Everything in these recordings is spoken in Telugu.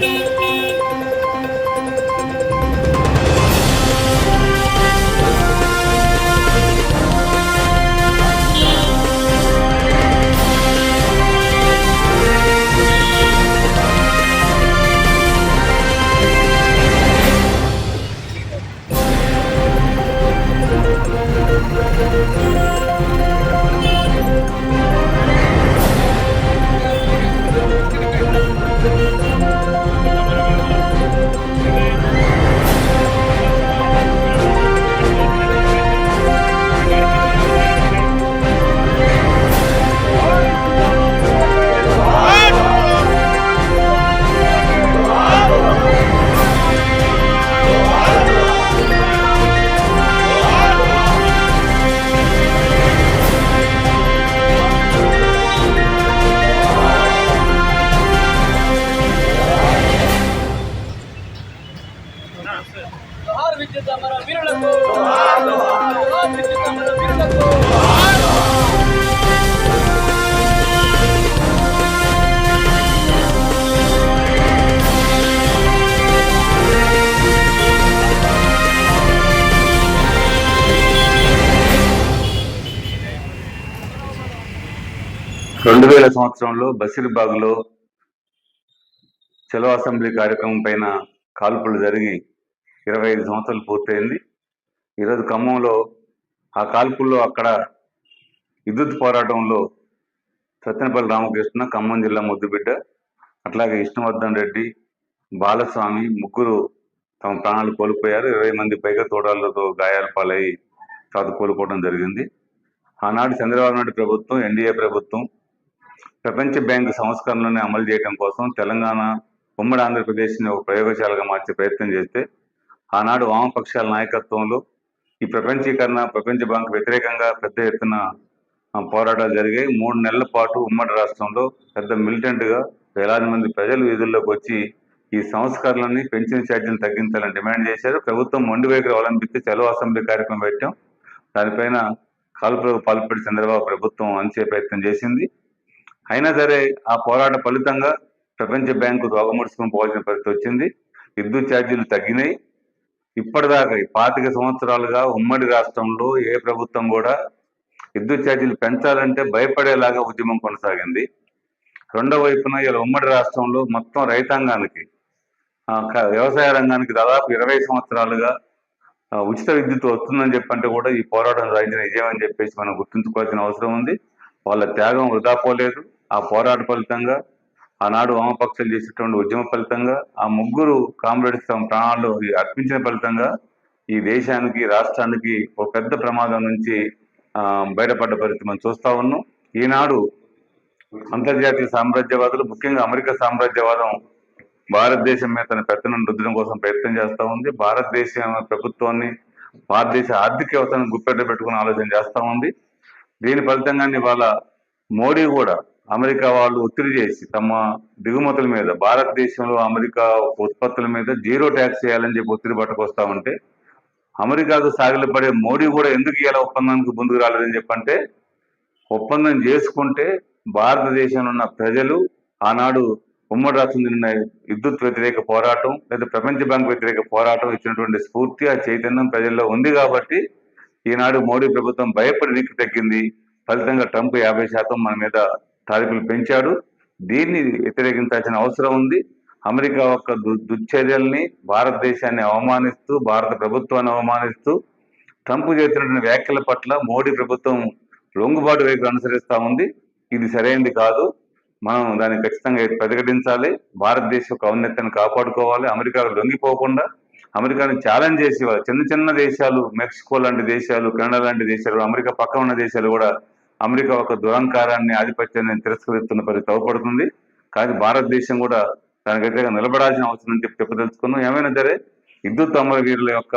Thank you. రెండు వేల సంవత్సరంలో బషీర్బాగ్లో చలో అసెంబ్లీ కార్యక్రమం పైన కాల్పులు జరిగి ఇరవై ఐదు సంవత్సరాలు పూర్తయింది. ఈరోజు ఖమ్మంలో ఆ కాల్పుల్లో అక్కడ విద్యుత్ పోరాటంలో సత్యనపల్లి రామకృష్ణ ఖమ్మం జిల్లా ముద్దుబిడ్డ అట్లాగే విష్ణువర్ధన్ రెడ్డి బాలస్వామి ముగ్గురు తమ ప్రాణాలు కోల్పోయారు. ఇరవై మంది పైగా తోడాలతో గాయాల పాలై తర్వాత కోలుకోవడం జరిగింది. ఆనాడు చంద్రబాబు నాయుడు ప్రభుత్వం ఎన్డీఏ ప్రభుత్వం ప్రపంచ బ్యాంకు సంస్కరణలను అమలు చేయడం కోసం తెలంగాణ ఉమ్మడి ఆంధ్రప్రదేశ్ని ఒక ప్రయోగశాలగా మార్చే ప్రయత్నం చేస్తే ఆనాడు వామపక్షాల నాయకత్వంలో ఈ ప్రపంచీకరణ ప్రపంచ బ్యాంకు వ్యతిరేకంగా పెద్ద ఎత్తున పోరాటాలు జరిగాయి. మూడు నెలల పాటు ఉమ్మడి రాష్ట్రంలో పెద్ద మిలిటెంట్గా వేలాది మంది ప్రజలు వీధుల్లోకి వచ్చి ఈ సంస్కరణలని పెన్షన్ ఛార్జీలు తగ్గించాలని డిమాండ్ చేశారు. ప్రభుత్వం మొండి వైఖరి అవలంబిస్తే చలో అసెంబ్లీ కార్యక్రమం పెట్టాం. దానిపైన కాల్పులకు పాల్పడి చంద్రబాబు ప్రభుత్వం అంచే ప్రయత్నం చేసింది. అయినా సరే ఆ పోరాట ఫలితంగా ప్రపంచ బ్యాంకు దొంగముడుచుకుని పోవాల్సిన పరిస్థితి వచ్చింది. విద్యుత్ ఛార్జీలు తగ్గినాయి. ఇప్పటిదాకా పాతిక సంవత్సరాలుగా ఉమ్మడి రాష్ట్రంలో ఏ ప్రభుత్వం కూడా విద్యుత్ ఛార్జీలు పెంచాలంటే భయపడేలాగా ఉద్యమం కొనసాగింది. రెండో వైపున ఇలా ఉమ్మడి రాష్ట్రంలో మొత్తం రైతాంగానికి వ్యవసాయ రంగానికి దాదాపు ఇరవై సంవత్సరాలుగా ఉచిత విద్యుత్ వస్తుందని చెప్పంటే కూడా ఈ పోరాటం సాధించిన విజయం అని చెప్పేసి మనం గుర్తుంచుకోవాల్సిన అవసరం ఉంది. వాళ్ళ త్యాగం వృధా పోలేదు. ఆ పోరాట ఫలితంగా ఆనాడు వామపక్షాలు చేసేటువంటి ఉద్యమ ఫలితంగా ఆ ముగ్గురు కామ్రేడ్స్ తమ ప్రాణాలు అర్పించిన ఫలితంగా ఈ దేశానికి రాష్ట్రానికి ఒక పెద్ద ప్రమాదం నుంచి బయటపడ్డ పరిస్థితి మనం చూస్తా ఉన్నాం. ఈనాడు అంతర్జాతీయ సామ్రాజ్యవాదులు ముఖ్యంగా అమెరికా సామ్రాజ్యవాదం భారతదేశం మీద తన పెత్తనం రుద్దడం కోసం ప్రయత్నం చేస్తూ ఉంది. భారతదేశం ప్రభుత్వాన్ని భారతదేశ ఆర్థిక వ్యవస్థను గుప్పెట్ట పెట్టుకుని ఆలోచన చేస్తూ ఉంది. దీని ఫలితంగానే ఇవాళ మోడీ కూడా అమెరికా వాళ్ళు ఒత్తిడి చేసి తమ దిగుమతుల మీద భారతదేశంలో అమెరికా ఉత్పత్తుల మీద జీరో ట్యాక్స్ చేయాలని చెప్పి ఒత్తిడి పట్టుకొస్తా ఉంటే అమెరికాకు సాగిలపడే మోడీ కూడా ఎందుకు ఇలా ఒప్పందానికి ముందుకు రాలేదని చెప్పంటే ఒప్పందం చేసుకుంటే భారతదేశంలో ఉన్న ప్రజలు ఆనాడు ఉమ్మడి రాష్ట్రం నిన్న విద్యుత్ వ్యతిరేక పోరాటం లేదా ప్రపంచ బ్యాంక్ వ్యతిరేక పోరాటం ఇచ్చినటువంటి స్ఫూర్తి ఆ చైతన్యం ప్రజల్లో ఉంది కాబట్టి ఈనాడు మోడీ ప్రభుత్వం భయపడి నీకు తగ్గింది. ఫలితంగా ట్రంప్ యాభై శాతం మన మీద టారిఫ్లు పెంచాడు. దీన్ని వ్యతిరేకించాల్సిన అవసరం ఉంది. అమెరికా యొక్క దు- దుశ్చర్యల్ని భారతదేశాన్ని అవమానిస్తూ భారత ప్రభుత్వాన్ని అవమానిస్తూ ట్రంప్ చేసినటువంటి వ్యాఖ్యల పట్ల మోడీ ప్రభుత్వం లొంగుబాటు వైపు అనుసరిస్తూ ఉంది. ఇది సరైనది కాదు. మనం దాన్ని ఖచ్చితంగా ప్రతిఘటించాలి. భారతదేశ యొక్క ఔన్నత్యాన్ని కాపాడుకోవాలి. అమెరికాకు లొంగిపోకుండా అమెరికాని ఛాలెంజ్ చేసి చిన్న చిన్న దేశాలు మెక్సికో లాంటి దేశాలు కెనడా లాంటి దేశాలు అమెరికా పక్కన ఉన్న దేశాలు కూడా అమెరికా ఒక దురంకారాన్ని ఆధిపత్యాన్ని తిరస్కరిస్తున్న పరిస్థితి అవపడుతుంది కానీ భారతదేశం కూడా దానికి వ్యతిరేకంగా నిలబడాల్సిన అవసరం అని చెప్పి చెప్పదలుచుకున్నాం. ఏమైనా సరే విద్యుత్ అమరవీరుల యొక్క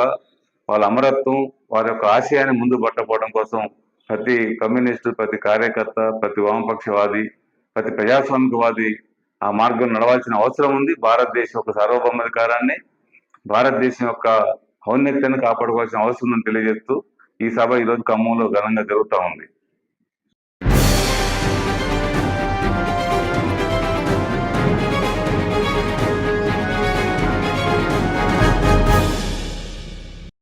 వాళ్ళ అమరత్వం వారి యొక్క ఆశయాన్ని ముందు పట్టకపోవడం కోసం ప్రతి కమ్యూనిస్టు ప్రతి కార్యకర్త ప్రతి వామపక్షవాది ప్రతి ప్రజాస్వామికవాది ఆ మార్గం నడవాల్సిన అవసరం ఉంది. భారతదేశం యొక్క సార్వభౌమాధికారాన్ని భారతదేశం యొక్క ఔన్నత్యాన్ని కాపాడుకోవాల్సిన అవసరం ఉందని తెలియజేస్తూ ఈ సభ ఈరోజు ఖమ్మంలో ఘనంగా జరుగుతూ ఉంది.